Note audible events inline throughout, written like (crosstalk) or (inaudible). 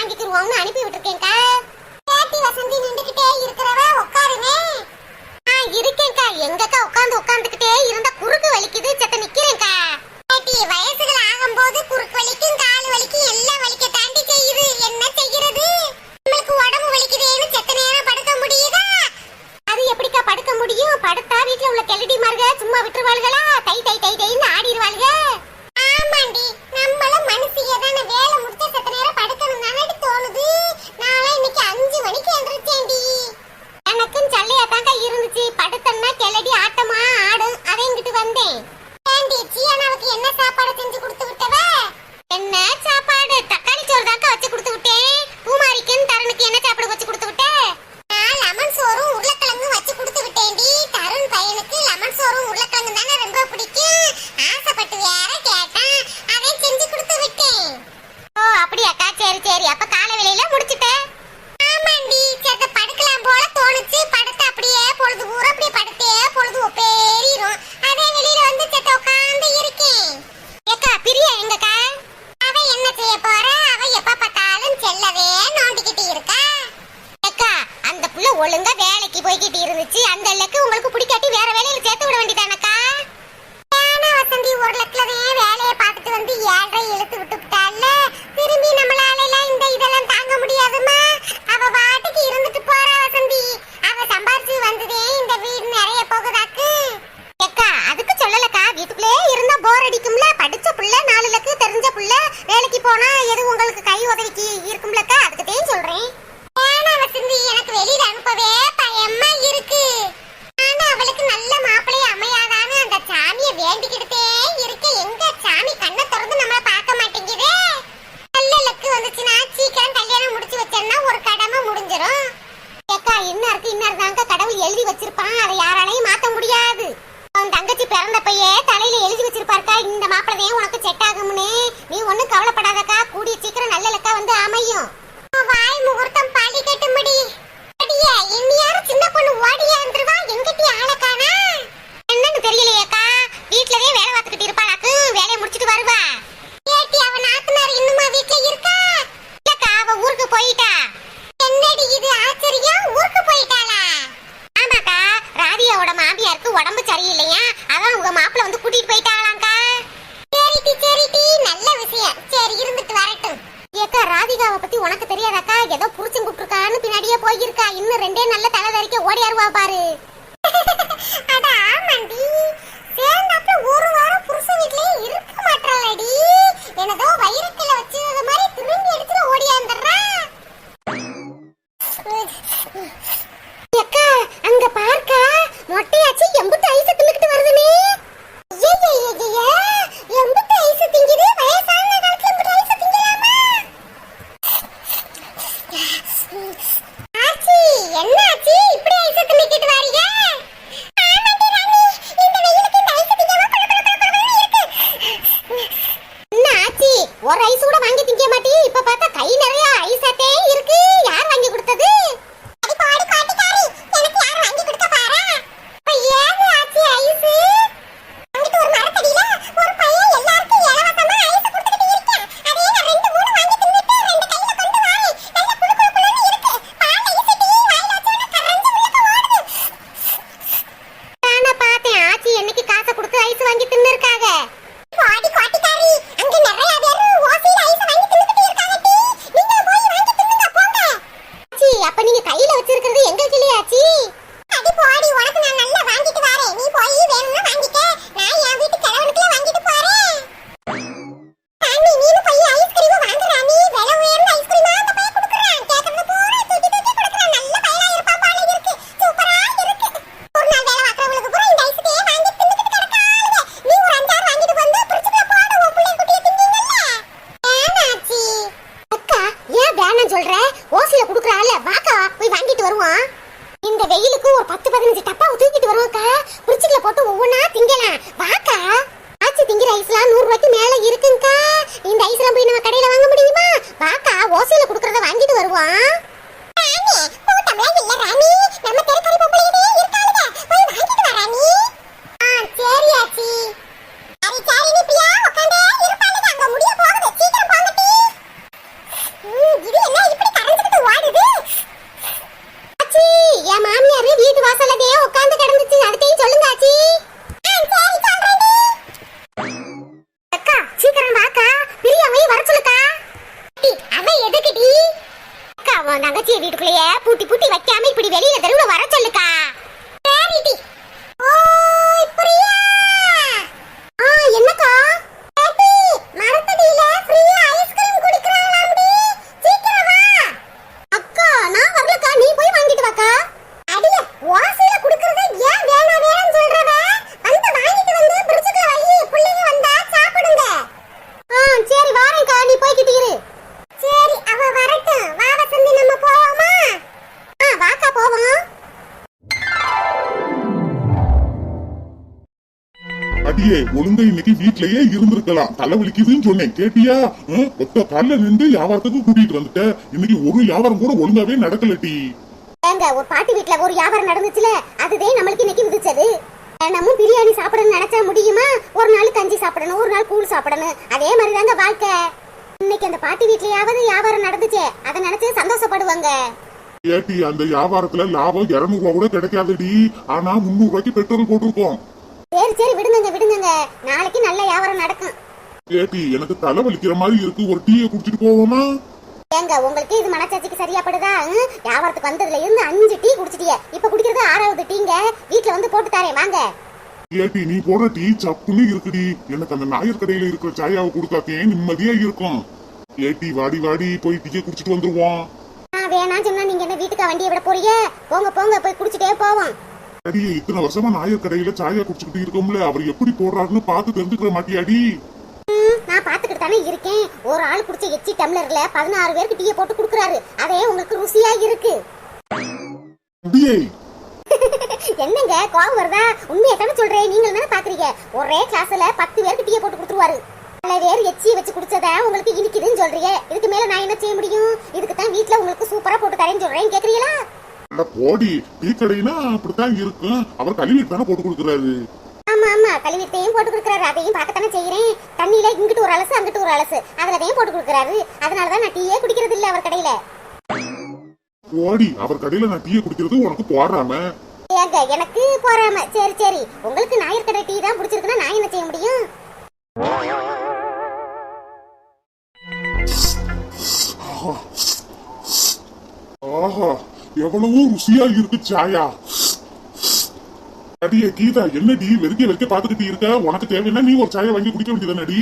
வாங்கிக்கிருவோம்னு அனுப்பி விட்டுருக்கேன்க்கா. 这眼不 வீட்லயே இருந்திருக்கலாம். தலைவலிக்குதுன்னு சொன்னேன். கேட்டியா? ஒத்த கால்ல நின்று வியாபாரத்துக்கு கூட்டிட்டு வந்துட்ட. இன்னைக்கு ஒரு வியாபாரம் கூட ஒழுங்காவே நடக்கலட்டி ஏங்க ஒரு பாட்டி வீட்ல ஒரு வியாபாரம் நடந்துச்சுல? அதுதே நம்மளுக்கு இன்னைக்கு விதிச்சது நம்ம பிரியாணி சாப்பிடணும்னு நினைச்சா முடியுமா? ஒரு நாள் கஞ்சி சாப்பிடணும் ஒரு நாள் கூழ் சாப்பிடணும். அதே மாதிரி தாங்க வாழ்க்கை. இன்னைக்கு அந்த பாட்டி வீட்லயாவது வியாபாரம் நடந்துச்சே? அதை நினைச்சு சந்தோஷப்படுவாங்க. ஏட்டி அந்த வியாபாரத்துல லாபம் இருநூறு ரூபா கூட கிடைக்காதடி ஆனா முந்நூறு ரூபாய்க்கு பெட்ரோல் போட்டிருக்கோம். சரி சரி விடுங்கங்க விடுங்கங்க. நாளைக்கு நல்ல வியாபாரம் நடக்கும். ஏட்டி எனக்கு தலைவலிக்கிற மாதிரி இருக்கு. ஒரு டீயை குடிச்சிட்டு போவோமா? ஏங்க உங்களுக்கு இது மனச்சாட்சிக்கு சரியா படுதா ம்? வியாபாரத்துக்கு வந்ததுல இருந்து அஞ்சு டீ குடிச்சிட்டிய. இப்ப குடிக்கிறது ஆறாவது டீங்க. வீட்ல வந்து போட்டு தரேன் வாங்க. ஏட்டி நீ போடுற டீ சப்புன்னு இருக்குடி. எனக்கு அந்த நாயர் கடையில இருக்கிற சாயாவை கொடுத்தாக்கே நிம்மதியா இருக்கும். ஏட்டி வாடி வாடி போய் டீயை குடிச்சிட்டு வந்துருவோம். வேணாம் சொன்னா நீங்க என்ன வீட்டுக்கு வண்டியை விட போறீங்க? போங்க போங்க போய் குடிச்சிட்டே போவோம். அடியே இத்தனை வருஷமா நாயர் கடையில சாயா குடிச்சுக்கிட்டு இருக்கோம்ல அவர் எப்படி போடுறாருன்னு பார்த்து தெரிஞ்சுக்கிற மாட்டியாடி நான் பாத்துக்கிட்டு தானே இருக்கேன். ஒரு ஆள் குடிச்ச எச்சி டம்ளர்ல பதினாறு பேருக்கு டீயை போட்டு குடுக்குறாரு. அதே உங்களுக்கு ருசியா இருக்கு. (laughs) என்னங்க கோவம் வருதா? உண்மையை தானே சொல்றேன். நீங்க தானே பாக்குறீங்க ஒரே கிளாஸ்ல பத்து பேருக்கு டீயை போட்டு கொடுத்துருவாரு. பல பேர் எச்சி வச்சு குடிச்சத உங்களுக்கு இனிக்குதுன்னு சொல்றீங்க. இதுக்கு மேல நான் என்ன செய்ய முடியும்? இதுக்கு தான் வீட்ல உங்களுக்கு சூப்பரா போட்டு தரேன்னு சொல்றேன். கேக்குறீங்களா? அட போடி டீ கடைனா அப்படித்தான் இருக்கும் அவர் கழுவிட்டு தானே போட்டு கொடுக்குறாரு. ஆமா ஆமா. கழுவிட்டையும் போட்டு கொடுக்குறாரு. அதையும் பார்க்கத்தானே செய்யறேன். தண்ணியில இங்கிட்டு ஒரு அலசு அங்கிட்டு ஒரு அலசு. அதுலதையும் போட்டு கொடுக்குறாரு. அதனாலதான் நான் டீயே குடிக்கிறது இல்ல அவர் கடையில. போடி அவர் கடையில நான் டீயை குடிக்கிறது உனக்கு போடுறாம ஏங்க எனக்கு போறாம. சரி சரி. உங்களுக்கு ஞாயிறு கடை டீ தான் பிடிச்சிருக்குன்னா நான் என்ன செய்ய முடியும்? ஆஹா. எவ்வளவோ ருசியா இருக்கு சாயா அடியே கீதா என்னடி வெறுக்க வெறுக்க பாத்துக்கிட்டு இருக்க? உனக்கு தேவைன்னா நீ ஒரு சாயை வாங்கி குடிக்க வேண்டியதானடி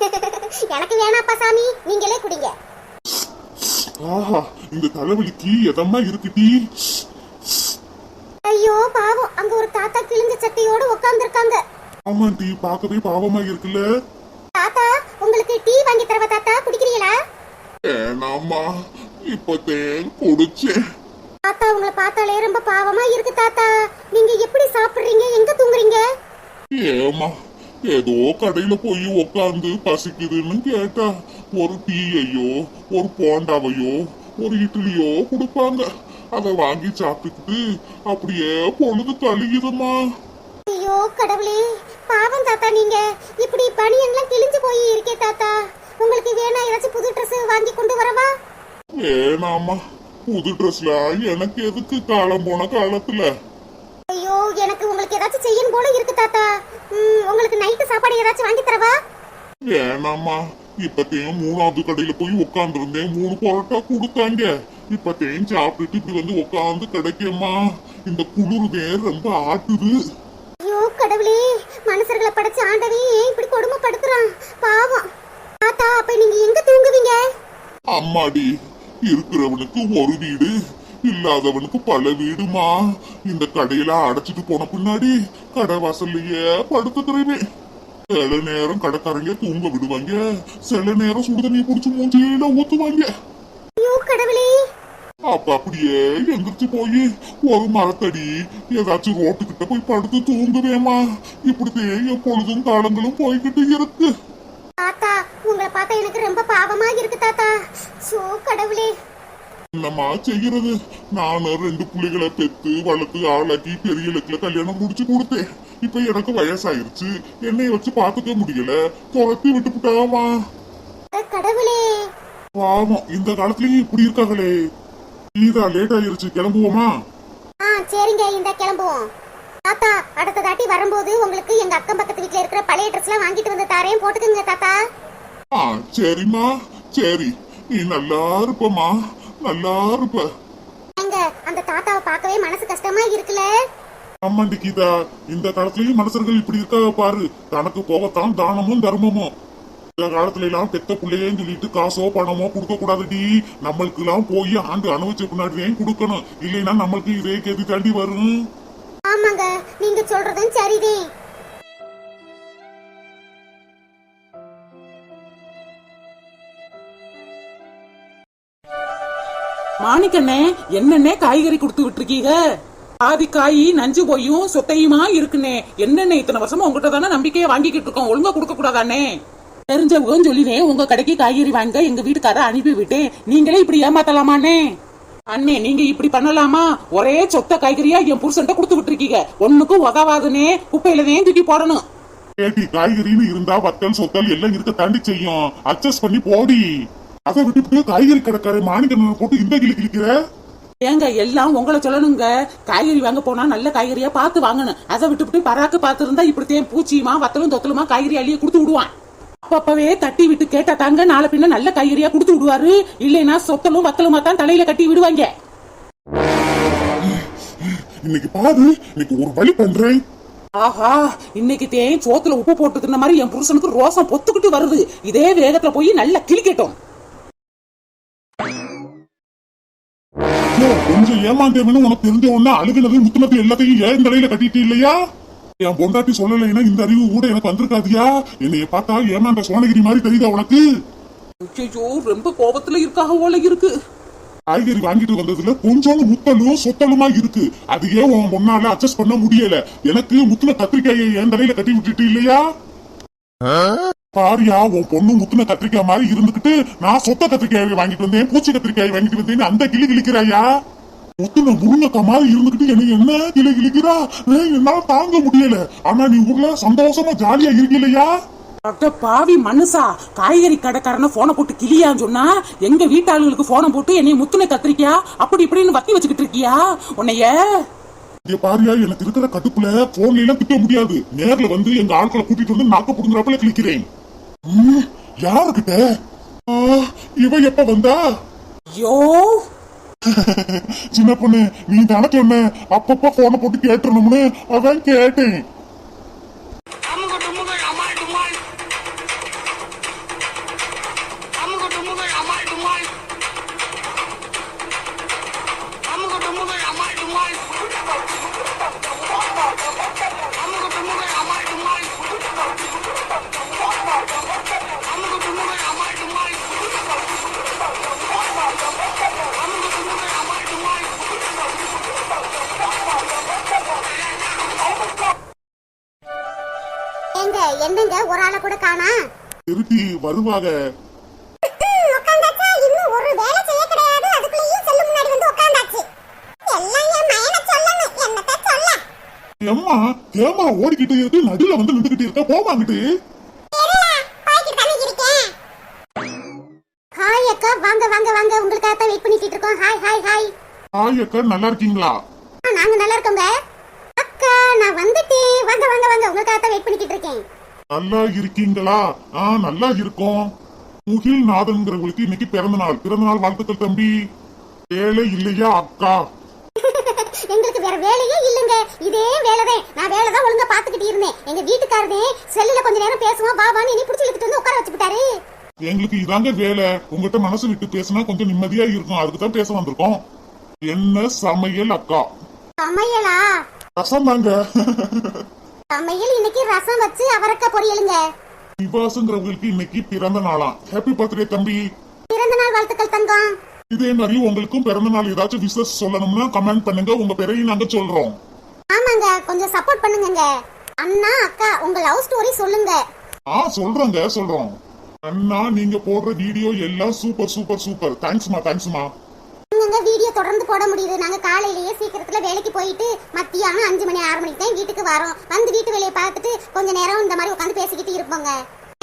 (laughs) எனக்கு வேணாப்பா சாமி. நீங்களே குடிங்க. ஆஹா இந்த தலைவலிக்கு எதமா இருக்குடி ஐயோ பாவம். அங்க ஒரு தாத்தா கிழிஞ்ச சட்டையோட உட்கார்ந்துருக்காங்க ஆமா டீ பார்க்கவே பாவமா இருக்குல்ல. தாத்தா உங்களுக்கு டீ வாங்கி தரவா தாத்தா? குடிக்கிறீங்களா? ஏனாமா இப்ப தேன் குடிச்சேன். தாத்தா உங்களை பார்த்தாலே ரொம்ப பாவமா இருக்கு தாத்தா. நீங்க எப்படி சாப்பிடுறீங்க? எங்க தூங்குறீங்க? ஏமா ஏதோ கடையில போய் உக்காந்து பசிக்குதுன்னு கேட்டா ஒரு டீயையோ ஒரு போண்டாவையோ ஒரு இட்லியோ கொடுப்பாங்க. அதை வாங்கி சாப்பிட்டுக்கிட்டு அப்படியே பொழுது கழியுதுமா ஐயோ கடவுளே. பாவம் தாத்தா நீங்க. இப்படி பனியன்லாம் கிழிஞ்சு போய் இருக்கே தாத்தா. உங்களுக்கு வேணா ஏதாச்சும் புது Dress வாங்கி கொண்டு வரவா? வேணாமா புது ட்ரெஸ்ல எனக்கு எதுக்கு காலம் போன காலத்துல? ஐயோ எனக்கு உங்களுக்கு ஏதாச்சும் செய்யணும் போல இருக்கு தாத்தா. உங்களுக்கு நைட்டு சாப்பாடு ஏதாச்சும் வாங்கி தரவா? வேணாமா இப்பத்தையும் மூணாவது கடையில போய் உட்காந்துருந்தேன் மூணு பரோட்டா கொடுத்தாங்க. இப்பத்தையும் சாப்பிட்டுட்டு இப்படி வந்து உட்காந்து கிடைக்குமா இந்த குளிருதே ரொம்ப ஆட்டுது. ஐயோ கடவுளே. மனுஷர்களை படைச்ச ஆண்டவே ஏன் இப்படி கொடுமைப்படுத்துறான்? பாவம். தாத்தா அப்ப நீங்க எங்க தூங்குவீங்க? அம்மாடி இருக்கிறவனுக்கு ஒரு வீடு இல்லாதவனுக்கு பல வீடுமா. இந்த கடையில அடைச்சிட்டு போன பின்னாடி கடை வாசல்லையே படுத்துக்கிறேன் சில நேரம் கடைக்காரங்க தூங்க விடுவாங்க. சில நேரம் சுடுதண்ணி குடிச்சு மூஞ்சியில ஊத்துவாங்க. அப்ப அப்படியே எந்திரிச்சு போய் ஒரு மரத்தடி ஏதாச்சும் ரோட்டுக்கிட்ட போய் படுத்து தூங்குவேமா இப்படித்தே எப்பொழுதும் காலங்களும் போய்கிட்டு இருக்கு. தாத்தா உங்களை பார்த்தா எனக்கு ரொம்ப பாவமா இருக்கு தாத்தா. சோ கடவுளே. என்னம்மா செய்யறது நானும் ரெண்டு புள்ளைகளை பெத்து வளர்த்து ஆளாக்கி பெரிய இடத்துல கல்யாணம் முடிச்சு கொடுத்தேன். இப்ப எனக்கு வயசாயிருச்சு. என்னைய வச்சு பாத்துக்க முடியல. துரத்தி விட்டுப்புட்டாமா அட கடவுளே. பாவம் இந்த காலத்துலயும் இப்படி இருக்காங்களே. கீதா லேட் ஆயிருச்சு. கிளம்புவோமா? சரிங்க இந்த கிளம்புவோம். தாத்தா அடுத்த தாட்டி வரும்போது உங்களுக்கு எங்க அக்கம் பக்கத்து வீட்ல இருக்கிற பழைய ட்ரெஸ் எல்லாம் வாங்கிட்டு வந்து தாரேன் போட்டுக்கோங்க தாத்தா. ஆ சரிம்மா. சரி. நீ நல்லா இருப்பம்மா. நல்லா இருப்ப. எங்க அந்த தாத்தாவை பார்க்கவே மனசு கஷ்டமா இருக்குல்ல? அம்மாண்டி கீதா. இந்த காலத்துலயும் மனுஷர்கள் இப்படி இருக்காக பாரு. தனக்கு போகத்தான் தானமும் தர்மமும் இந்த காலத்துல எல்லாம் பெத்த பிள்ளையன்னு சொல்லிட்டு காசோ பணமோ கொடுக்க கூடாதுடி. நம்மளுக்கு எல்லாம் போய் ஆண்டு அனுபவிச்ச பின்னாடி தான் கொடுக்கணும். இல்லைன்னா நம்மளுக்கு இதே கெதி தாண்டி வரும். ஆமாங்க நீங்க சொல்றதும் சரிதான். மாணிக்கண்ணே என்னென்ன காய்கறி கொடுத்து விட்டுருக்கீங்க? பாதி காய் நஞ்சு போயும் சொத்தையுமா இருக்குனே என்னென்ன இத்தனை வருஷமா உங்ககிட்ட தானே நம்பிக்கையை வாங்கிக்கிட்டு இருக்கோம்? ஒழுங்கா கொடுக்க கூடாதானே தெரிஞ்சவங்க சொல்லினேன் உங்க கடைக்கு காய்கறி வாங்க எங்க வீட்டுக்கார அனுப்பி விட்டேன் நீங்களே இப்படி ஏமாத்தலாமானே அண்ணே நீங்க இப்படி பண்ணலாமா? ஒரே சொத்த காய்கறியா என் புருஷன்ட்ட கொடுத்து விட்டுருக்கீங்க. ஒண்ணுக்கும் உதவாதுனே குப்பையில தான் தூக்கி போடணும். காய்கறின்னு இருந்தா வத்தல் சொத்தல் எல்லாம் இருக்க தாண்டி செய்யும். அட்ஜஸ்ட் பண்ணி போடி. அதை விட்டுட்டு காய்கறி கடைக்கார மாணிக்கண்ணனை போட்டு இந்த கிளி கிழிக்கிற ஏங்க எல்லாம் உங்களை சொல்லணுங்க. காய்கறி வாங்க போனா நல்ல காய்கறியா பார்த்து வாங்கணும். அதை விட்டுவிட்டு பராக்கு பார்த்து இருந்தா இப்படித்தான் பூச்சியுமா வத்தலும் தொத்தலுமா காய்கறி அள்ளிய கொடுத்து விடுவான். அப்பப்பவே தட்டி விட்டு கேட்டா தாங்க நாளை பின்ன நல்ல காய்கறியா கொடுத்து விடுவாரு. இல்லைன்னா சொத்தலும் வத்தலுமா தான் தலையில கட்டி விடுவாங்க. இன்னைக்கு பாரு இன்னைக்கு ஒரு வழி பண்றேன். ஆஹா இன்னைக்கு தேன் சோத்துல உப்பு போட்டு மாதிரி என் புருஷனுக்கு ரோசம் பொத்துக்கிட்டு வருது. இதே வேகத்துல போய் நல்லா கிளிக்கட்டும் கொஞ்சம் ஏமாந்தேன்னு உனக்கு தெரிஞ்ச உடனே அழுகுனது முத்துனது எல்லாத்தையும் ஏன் தலையில கட்டிட்டு இல்லையா? என் பொண்டாட்டி சொல்லலைன்னா இந்த அறிவு கூட எனக்கு வந்திருக்காதியா? என்னைய பார்த்தா ஏமாந்த சோனகிரி மாதிரி தெரியுதா உனக்கு? ஐயோ ரொம்ப கோபத்துல இருக்காக போல இருக்கு. காய்கறி வாங்கிட்டு வந்ததுல கொஞ்சோண்டு முத்தலும் சொத்தலுமா இருக்கு. அது ஏன் உன் பொண்ணால அட்ஜஸ்ட் பண்ண முடியல? எனக்கு முத்துன கத்திரிக்காயை என் தலையில கட்டி விட்டுட்டு இல்லையா? பாரியா உன் பொண்ணு முத்துன கத்திரிக்காய் மாதிரி இருந்துகிட்டு நான் சொத்த கத்திரிக்காயை வாங்கிட்டு வந்தேன் பூச்சி கத்திரிக்காயை வாங்கிட்டு வந்தேன் அந்த கிளி கிழிக்கிறாயா முத்துன முருங்கக்கா மாதிரி இருந்துகிட்டு என்ன என்ன கிளி ஏய், என்னால தாங்க முடியல. ஆனா நீ ஊர்ல சந்தோஷமா ஜாலியா இருக்கலையா அட பாவி மனுஷா காய்கறி கடைக்காரன போனை போட்டு கிளியான்னு சொன்னா எங்க வீட்டாளுகளுக்கு போனை போட்டு என்னைய முத்துனை கத்திரிக்கியா அப்படி இப்படின்னு வத்தி வச்சுக்கிட்டு இருக்கியா? உன்னைய? பாரியா எனக்கு இருக்கிற கடுப்புல போன்ல எல்லாம் திட்ட முடியாது. நேர்ல வந்து எங்க ஆட்களை கூட்டிட்டு வந்து நாக்க புடுங்குறப்பல கிளிக்கிறேன். ஆ, இவ எப்ப வந்தா? ஐயோ சின்ன பொண்ணு நீ தானே சொன்ன? அப்பப்ப போனை போட்டு கேட்டுறணும்னு அதான் கேட்டேன். என்னங்க ஒரு ஆளை கூட காணா? திருப்பி வருவாங்க எம்மா ஏமா ஓடிக்கிட்டு இருக்கு? நடுல வந்து நின்றுகிட்டு இருக்க. போமாங்கிட்டு ஹாய் அக்கா வாங்க வாங்க வாங்க. உங்களுக்காக தான் வெயிட் பண்ணிட்டு இருக்கோம். Hi hi hi. ஹாய் அக்கா நல்லா இருக்கீங்களா? நாங்க நல்லா இருக்கோங்க. அக்கா நான் வந்துட்டேன். வாங்க வாங்க வாங்க. உங்களுக்காக தான் வெயிட் பண்ணிட்டு இருக்கேன். நல்லா இருக்கீங்களா ஆ நல்லா இருக்கோம் முகில் நாதன்கிறவங்களுக்கு இன்னைக்கு பிறந்த நாள். பிறந்த நாள் வாழ்த்துக்கள் தம்பி. வேலை இல்லையா அக்கா? (laughs) எங்களுக்கு வேற வேலையே இல்லைங்க. இதே வேலைதான். நான் வேலை தான் ஒழுங்கா பாத்துக்கிட்டு இருந்தேன். எங்க வீட்டுக்காரதே செல்லுல கொஞ்ச நேரம் பேசுவோம் வான்னு நீ பிடிச்சி இழுத்துட்டு வந்து உட்கார வச்சுட்டாரு எங்களுக்கு இதாங்க வேலை. உங்ககிட்ட மனசு விட்டு பேசினா கொஞ்சம் நிம்மதியா இருக்கும். அதுக்கு தான் பேச வந்திருக்கோம். என்ன சமையல் அக்கா? சமையலா? ரசம் தாங்க. (laughs) சமையல் இன்னைக்கு ரசம் வச்சு அவரக்காய் பொரியலுங்க விவாசங்கிறவங்களுக்கு இன்னைக்கு பிறந்த நாளாம் ஹாப்பி பர்த்டே தம்பி. பிறந்த நாள் வாழ்த்துக்கள் தங்கம். இதே மாதிரி உங்களுக்கும் பிறந்த நாள் ஏதாச்சும் விசஸ் சொல்லணும்னா கமெண்ட் பண்ணுங்க. உங்க பேரையும் நாங்க சொல்றோம். ஆமாங்க கொஞ்சம் சப்போர்ட் பண்ணுங்கங்க. அண்ணா அக்கா உங்க லவ் ஸ்டோரி சொல்லுங்க. ஆ சொல்றோங்க சொல்றோம். அண்ணா நீங்க போடுற வீடியோ எல்லாம் சூப்பர் சூப்பர் சூப்பர் தேங்க்ஸ்மா தேங்க்ஸ்மா இங்க வீடியோ தொடர்ந்து போட முடியுது? நாங்க காலையிலேயே சீக்கிரத்துல வேலைக்கு போயிட்டு மத்தியானம் அஞ்சு மணி ஆறு மணிக்கு தான் வீட்டுக்கு வரோம். வந்து வீட்டு வேலையை பார்த்துட்டு கொஞ்ச நேரம் இந்த மாதிரி உட்காந்து பேசிக்கிட்டு இருப்போங்க.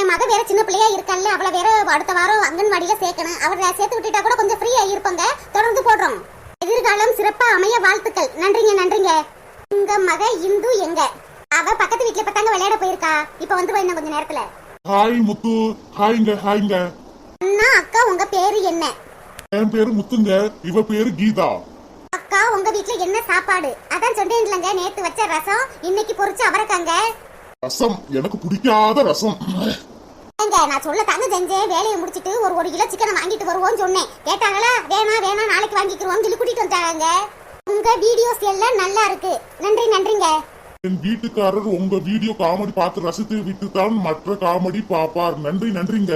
என் மக வேற சின்ன பிள்ளையா இருக்கல்ல அவளை வேற அடுத்த வாரம் அங்கன்வாடியில சேர்க்கணும். அவரை சேர்த்து விட்டுட்டா கூட கொஞ்சம் ஃப்ரீயா இருப்பாங்க தொடர்ந்து போடுறோம். எதிர்காலம் சிறப்பா அமைய வாழ்த்துக்கள். நன்றிங்க நன்றிங்க. உங்க மக இந்து எங்க? அவ பக்கத்து வீட்டுல பத்தாங்க விளையாட போயிருக்கா. இப்ப வந்து இன்னும் கொஞ்ச நேரத்துல. ஹாய் முத்து. ஹாய்ங்க ஹாய்ங்க அண்ணா அக்கா உங்க பேரு என்ன? என் பேரு முத்துங்க இவ பேரு கீதா. அக்கா உங்க வீட்ல என்ன சாப்பாடு? அதான் சொன்னேன்லங்க நேத்து வச்ச ரசம் இன்னைக்கு பொரிச்ச அவரக்காங்க. ரசம் எனக்கு பிடிக்காத ரசம். ஏங்க நான் சொல்ல தாங்க செஞ்சேன் வேலையை முடிச்சிட்டு ஒரு ஒரு கிலோ சிக்கனை வாங்கிட்டு வருவோம்னு சொன்னேன். கேட்டாங்களா வேணா வேணா நாளைக்கு வாங்கிக்கிறோம் சொல்லி கூட்டிட்டு வந்தாங்க உங்க வீடியோஸ் எல்லாம் நல்லா இருக்கு. நன்றி நன்றிங்க. என் வீட்டுக்காரர் உங்க வீடியோ காமெடி பார்த்து ரசித்து விட்டு தான் மற்ற காமெடி பாப்பார் நன்றி நன்றிங்க.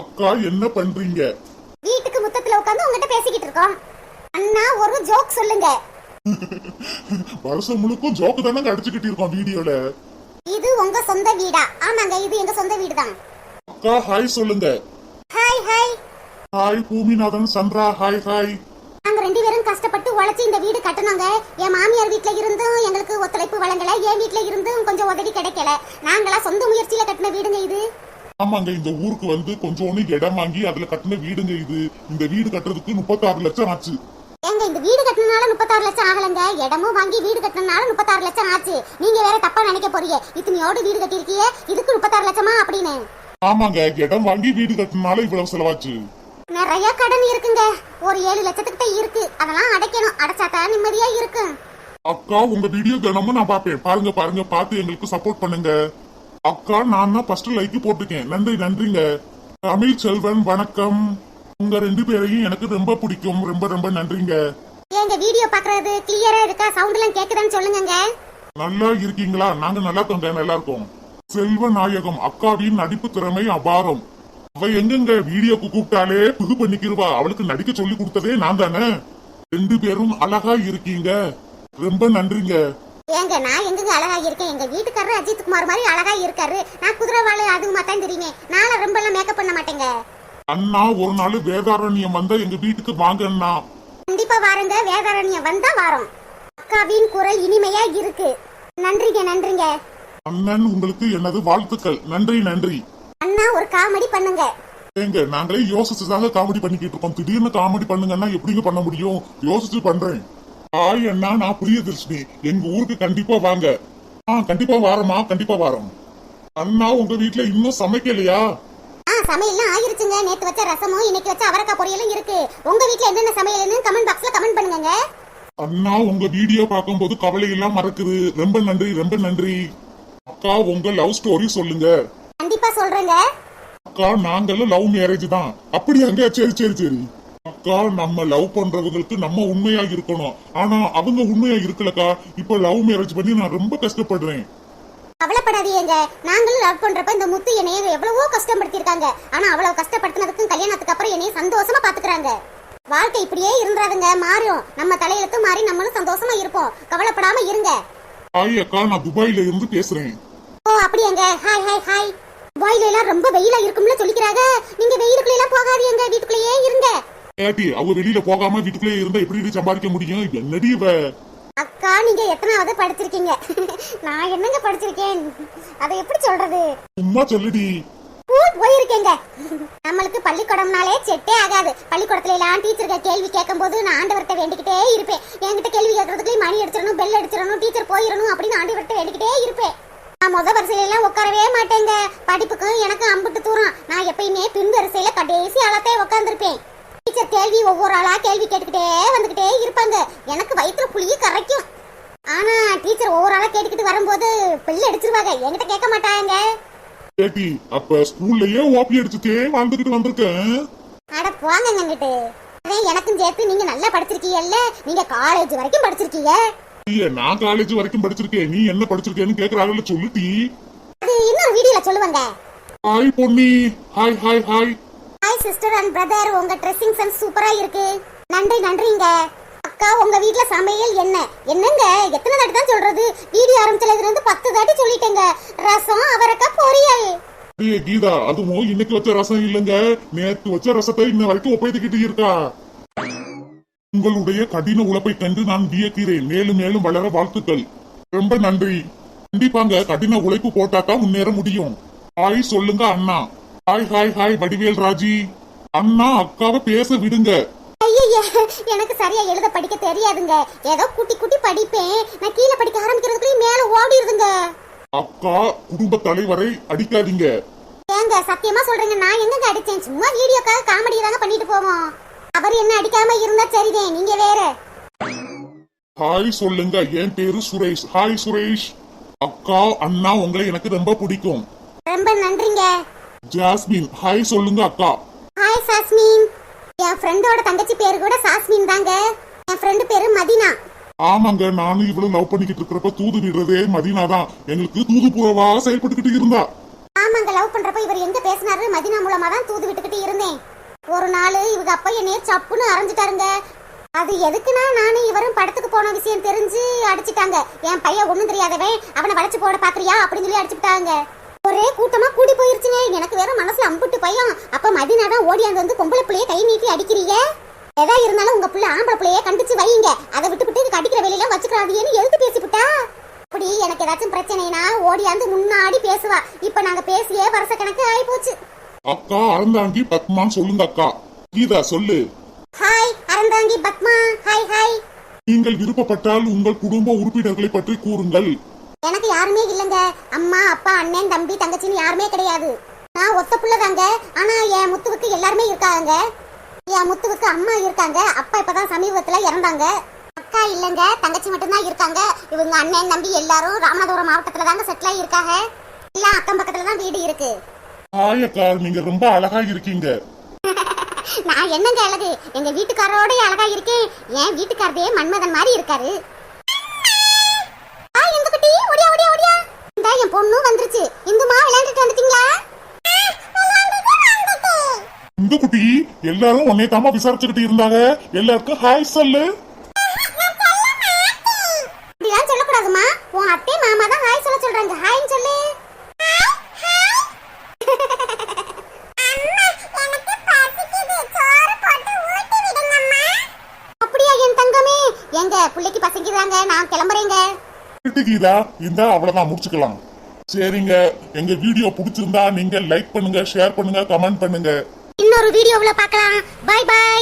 அக்கா என்ன பண்றீங்க? முத்தத்துல உட்காந்து உங்ககிட்ட பேசிக்கிட்டு இருக்கோம். அண்ணா ஒரு ஜோக் சொல்லுங்க. வருஷம் முழுக்கும் ஜோக்கு தானே அடிச்சுக்கிட்டு இருக்கோம் வீடியோல. இது உங்க சொந்த வீடா? ஆமாங்க இது எங்க சொந்த வீடு தான் அக்கா ஹாய் சொல்லுங்க. Hi hi hi Boominathan Chandra hi hi நாங்க ரெண்டு பேரும் கஷ்டப்பட்டு உழைச்சு இந்த வீடு கட்டுனாங்க. என் மாமியார் வீட்ல இருந்தும் எங்களுக்கு ஒத்துழைப்பு வழங்கல. என் வீட்ல இருந்தும் கொஞ்சம் உதவி கிடைக்கல. நாங்களா சொந்த முயற்சியில கட்டின வீடுங்க இது. ஆமாங்க இந்த ஊருக்கு வந்து கொஞ்சோண்டு இடம் வாங்கி அதுல கட்டின வீடுங்க இது. இந்த வீடு கட்டுறதுக்கு முப்பத்தாறு லட்சம் ஆச்சு. ஏங்க இந்த வீடு கட்டினால முப்பத்தாறு லட்சம் ஆகலங்க? இடமும் வாங்கி வீடு கட்டினால முப்பத்தாறு லட்சம் ஆச்சு. நீங்க வேற தப்பா நினைக்க போறீங்க. இத்தனையோடு வீடு கட்டியிருக்கீங்க. இதுக்கு முப்பத்தாறு லட்சமா அப்படின்னு. ஆமாங்க இடம் வாங்கி வீடு கட்டினால இவ்வளவு செலவாச்சு. நிறைய கடன் இருக்குங்க. ஒரு ஏழு லட்சத்துக்கிட்ட இருக்கு. அதெல்லாம் அடைக்கணும். அடைச்சாதான் நிம்மதியா இருக்கு அக்கா உங்க வீடியோ தினமும் நான் பாப்பேன் பாருங்க பாருங்க. பார்த்து எங்களுக்கு சப்போர்ட் பண்ணுங்க. அக்கா நான் தான் ஃபர்ஸ்ட் லைக் போட்டிருக்கேன். நன்றி நன்றிங்க. தமிழ் செல்வன் வணக்கம். உங்க ரெண்டு பேரையும் எனக்கு ரொம்ப பிடிக்கும். ரொம்ப ரொம்ப நன்றிங்க. ஏங்க வீடியோ பாக்குறது கிளியரா இருக்கா? சவுண்ட் எல்லாம் கேக்குதான்னு சொல்லுங்கங்க. நல்லா இருக்கீங்களா? நாங்க நல்லா இருக்கோங்க நல்லா இருக்கோம். செல்வ நாயகம் அக்காவின் நடிப்பு திறமை அபாரம். அவ எங்கெங்க வீடியோக்கு கூப்பிட்டாலே புது பண்ணிக்கிருவா. அவளுக்கு நடிக்க சொல்லி கொடுத்ததே நான் தானே ரெண்டு பேரும் அழகா இருக்கீங்க. ரொம்ப நன்றிங்க. ஏங்க நான் எங்கங்க அழகா இருக்கேன்? எங்க வீட்டுக்காரர் அஜித் குமார் மாதிரி அழகா இருக்காரு. நான் குதிரைவாளு அதுமா தான் தெரியுமே. நான் ரொம்ப எல்லாம் மேக்கப் பண்ண மாட்டேங்க. அண்ணா ஒரு நாள் வேதாரண்யம் வந்தா எங்க வீட்டுக்கு வாங்க அண்ணா. கண்டிப்பா வாருங்க. வேதாரண்யம் வந்தா வாரோம். அக்காவின் குரல் இனிமையா இருக்கு. நன்றிங்க நன்றிங்க. அண்ணன் உங்களுக்கு எனது வாழ்த்துக்கள். நன்றி நன்றி. அண்ணா ஒரு காமெடி பண்ணுங்க. ஏங்க நாங்களே யோசிச்சுதாங்க காமெடி பண்ணிக்கிட்டு இருக்கோம். திடீர்னு காமெடி பண்ணுங்கன்னா எப்படிங்க பண்ண முடியும்? யோசிச்சு பண்றேன். ஆய் அண்ணா நான் பிரியதர்ஷினி எங்க ஊருக்கு கண்டிப்பா வாங்க. ஆ கண்டிப்பா வாரமா கண்டிப்பா வாரோம். அண்ணா உங்க வீட்ல இன்னும் சமைக்கலையா? ஆ சமையல்லாம் ஆயிருச்சுங்க. நேத்து வச்ச ரசமும் இன்னைக்கு வச்ச அவரக்காய் பொரியலும் இருக்கு. உங்க வீட்ல என்னென்ன சமையல்னு கமெண்ட் பாக்ஸ்ல கமெண்ட் பண்ணுங்க அண்ணா உங்க வீடியோ பார்க்கும்போது கவலை எல்லாம் மறக்குது. ரொம்ப நன்றி ரொம்ப நன்றி. அக்கா உங்க லவ் ஸ்டோரி சொல்லுங்க. கண்டிப்பா சொல்றேங்க. அக்கா நாங்களும் லவ் மேரேஜ் தான். அப்படியாங்க சரி சரி சரி. அக்கா நம்ம லவ் பண்றவங்களுக்கு நம்ம உண்மையா இருக்கணும். ஆனா அவங்க உண்மையா இருக்கலக்கா? இப்ப லவ் மேரேஜ் பண்ணி நான் ரொம்ப கஷ்டப்படுறேன். கவலைப்படாதீங்க. நாங்களும் லவ் பண்றப்ப இந்த முத்து என்னைய எவ்வளவோ கஷ்டப்படுத்திருக்காங்க ஆனா அவ்வளவு கஷ்டப்படுத்தினதுக்கும் கல்யாணத்துக்கு அப்புறம் என்னைய சந்தோஷமா பாத்துக்கிறாங்க. வாழ்க்கை இப்படியே இருந்துறாதுங்க. மாறும். நம்ம தலையெழுத்து மாறி நம்மளும் சந்தோஷமா இருப்போம். கவலைப்படாம இருங்க. ஹாய் அக்கா நான் துபாயில இருந்து பேசுறேன். ஓ அப்படியாங்க. ஹாய் ஹாய் ஹாய் பாய்ல எல்லாம் ரொம்ப வெயிலா இருக்கும்னு சொல்லிக்கிறாங்க. நீங்க வெயிலுக்குள்ள எல்லாம் போகாதீங்க. வீட்டுக்குள்ளேயே இருங்க. ஏட்டி அவ வெளியில போகாம வீட்டுக்குள்ளே இருந்தா எப்படி சம்பாதிக்க முடியும்? என்னடி இவ? அக்கா நீங்க எத்தனாவது படிச்சிருக்கீங்க? நான் என்னங்க படிச்சிருக்கேன்? அதை எப்படி சொல்றது? சும்மா சொல்லுடி. போயிருக்கேங்க. நம்மளுக்கு பள்ளிக்கூடம்னாலே செட்டே ஆகாது. பள்ளிக்கூடத்துல எல்லாம் டீச்சருக்கு கேள்வி கேட்கும்போது நான் ஆண்டவர்கிட்ட வேண்டிக்கிட்டே இருப்பேன். என்கிட்ட கேள்வி கேட்கறதுக்குள்ளே மணி அடிச்சிடணும் பெல் அடிச்சிடணும் டீச்சர் போயிடணும் அப்படின்னு ஆண்டவர்கிட்ட வேண்டிக்கிட்டே இருப்பேன். நான் முத வரிசையில எல்லாம் உட்காரவே மாட்டேங்க. படிப்புக்கும் எனக்கும் அம்புட்டு தூரம். நான் எப்பயுமே பின் வரிசையில கடைசி ஆளாத்தே உட்காந்துருப்பேன் டீச்சர் கேள்வி ஒவ்வொரு ஆளா கேள்வி கேட்டுக்கிட்டே வந்துகிட்டே இருப்பாங்க. எனக்கு வயிற்றுல புளிய கரைக்கும். ஆனா டீச்சர் ஒவ்வொரு ஆளா கேட்டுக்கிட்டு வரும்போது பெல் அடிச்சிருவாங்க. என்கிட்ட கேட்க மாட்டாங்க. ஏட்டி அப்ப ஸ்கூல்லயே ஓபி அடிச்சுட்டே வாழ்ந்துகிட்டு வந்திருக்கேன். அட போங்க எங்கிட்டு அதே எனக்கும் சேர்த்து நீங்க நல்லா படிச்சிருக்கீங்கல்ல? நீங்க காலேஜ் வரைக்கும் படிச்சிருக்கீங்க? நான் காலேஜ் வரைக்கும் படிச்சிருக்கேன். நீ என்ன படிச்சிருக்கேன்னு கேக்குறாங்கல்ல சொல்லுட்டி அது இன்னொரு வீடியோல சொல்லுவாங்க. Hi Ponni. Hi hi hi hi sister and brother உங்க ட்ரெஸ்ஸிங் சென்ஸ் சூப்பரா இருக்கு. நன்றி நன்றிங்க. அக்கா உங்க வீட்ல சமையல் என்ன? என்னங்க? எத்தனை தாட்டி தான் சொல்றது? வீடியோ ஆரம்பிச்சதுல இருந்து பத்து தாட்டி சொல்லிட்டேங்க. ரசம் அவரைக்காய் பொரியல். ஏய் கீதா அதுவும் இன்னைக்கு வச்ச ரசம் இல்லைங்க. நேத்து வச்ச ரசத்தை இன்ன வரைக்கும் ஒப்பைத்துக்கிட்டு இருக்கா? உங்களுடைய கடின உழைப்பை கண்டு நான் வியக்கிறேன். மேலும் மேலும் வளர வாழ்த்துக்கள். ரொம்ப நன்றி. கண்டிப்பாங்க கடின உழைப்பு போட்டாக்கா முன்னேற முடியும். ஆய் சொல்லுங்க அண்ணா. Hi hi hi Vadivel Raji. அண்ணா அக்காவை பேச விடுங்க. எனக்கு சரியா எழுத படிக்க தெரியாதுங்க. ஏதோ குட்டி குட்டி படிப்பேன். நான் கீழே படிக்க ஆரம்பிக்கிறதுக்குள்ளே மேல ஓடிடுதுங்க. அக்கா குடும்ப தலைவரை அடிக்காதீங்க. ஏங்க சத்தியமா சொல்றேங்க நான் எங்கங்க அடிச்சேன்? சும்மா வீடியோக்காக காமெடி தாங்க பண்ணிட்டு போவோம். அவர் என்ன அடிக்காம இருந்தா சரிதான் நீங்க வேற. ஹாய் சொல்லுங்க என் பேரு சுரேஷ். ஹாய் சுரேஷ். அக்கா அண்ணா உங்களை எனக்கு ரொம்ப பிடிக்கும். ரொம்ப நன்றிங்க. ஜாஸ்மின் ஹாய் சொல்லுங்க அக்கா. ஹாய் சாஸ்மின். என் ஃப்ரெண்டோட தங்கச்சி பேரு கூட சாஸ்மின் தாங்க. என் ஃப்ரெண்டு பேரு மதினா. ஆமாங்க நானும் இவ்வளவு லவ் பண்ணிக்கிட்டு இருக்கிறப்ப தூது விடுறதே மதினா தான். எங்களுக்கு தூது புறவா செயல்பட்டுக்கிட்டு இருந்தா. ஆமாங்க லவ் பண்றப்ப இவர் எங்க பேசினாரு? மதினா மூலமா தான் தூது விட்டுக்கிட்டு இருந்தேன். ஒரு நாள் இவங்க அப்பா என்னைய சப்புன்னு அரைஞ்சிட்டாருங்க. அது எதுக்குன்னா நானும் இவரும் படத்துக்கு போன விஷயம் தெரிஞ்சு அடிச்சிட்டாங்க. என் பையன் ஒண்ணும் தெரியாதவன் அவனை வளைச்சு போட பாக்குறியா? அப்படின்னு சொல்லி அடிச்சுட்டாங்க. ஒரே கூட்டமா கூடி போயிருச்சுங்க. எனக்கு வேற மனசுல அம்புட்டு பையன் அப்ப மதினா தான் ஓடியாந்து வந்து பொம்பளை பிள்ளைய கை நீட்டி அடிக்கிறீங்க? எதா இருந்தாலும் உங்க பிள்ளை ஆம்பளை பிள்ளைய கண்டிச்சு வைங்க அதை விட்டுவிட்டு இதுக்கு அடிக்கிற வேலையில வச்சுக்கிறாதீன்னு எழுத்து பேசிவிட்டா அப்படி எனக்கு ஏதாச்சும் பிரச்சனைனா ஓடியாந்து முன்னாடி பேசுவா. இப்ப நாங்க பேசியே வருஷ கணக்கு ஆகி போச்சு அக்கா அறந்தாங்கி பத்மான்னு சொல்லுங்க அக்கா. கீதா சொல்லு. Hi Aranthangi Padma. Hi hi. நீங்கள் விருப்பப்பட்டால் உங்கள் குடும்ப உறுப்பினர்களை பற்றி கூறுங்கள். எனக்கு யாருமே இல்லைங்க. அம்மா அப்பா அண்ணன் தம்பி தங்கச்சின்னு யாருமே கிடையாது. நான் ஒத்த புள்ள தாங்க ஆனா என் முத்துவுக்கு எல்லாருமே இருக்காங்க. என் முத்துவுக்கு அம்மா இருக்காங்க. அப்பா இப்பதான் சமீபத்துல இறந்தாங்க. அக்கா இல்லைங்க. தங்கச்சி மட்டும்தான் இருக்காங்க. இவங்க அண்ணன் தம்பி எல்லாரும் ராமநாதபுரம் மாவட்டத்துல தாங்க செட்டில் ஆகி இருக்காங்க. எல்லாம் அக்கம் பக்கத்துல தான் வீடு இருக்கு. ஹாய் அக்கா நீங்க ரொம்ப அழகா இருக்கீங்க. (laughs) நான் என்னங்க அழகு? எங்க வீட்டுக்காரரோட அழகா இருக்கேன். என் வீட்டுக்காரதே மன்மதன் மாதிரி இருக்காரு ஆ, இந்த குட்டி ஓடியா ஓடியா ஓடியா இந்த என் வந்துருச்சு இந்துமா விளையாண்டுட்டு வந்துட்டீங்களா? இந்த குட்டி எல்லாரும் உன்னை தாமா விசாரிச்சுக்கிட்டு இருந்தாங்க. எல்லாருக்கும் ஹாய் சொல்லு. இப்படிலாம் சொல்லக்கூடாதுமா உன் அத்தை மாமா தான் ஹாய் சொல்ல சொல்றாங்க. ஹாய்னு சொல்லு. அப்படியா என் தங்கமே? எங்க பிள்ளைக்கு பசிக்குதாங்க. நான் கிளம்புறேங்க. கீதா இந்த அவ்வளவுதான். முடிச்சுக்கலாம். சரிங்க. எங்க வீடியோ பிடிச்சிருந்தா நீங்க லைக் பண்ணுங்க ஷேர் பண்ணுங்க கமெண்ட் பண்ணுங்க. இன்னொரு வீடியோவில் பார்க்கலாம். By by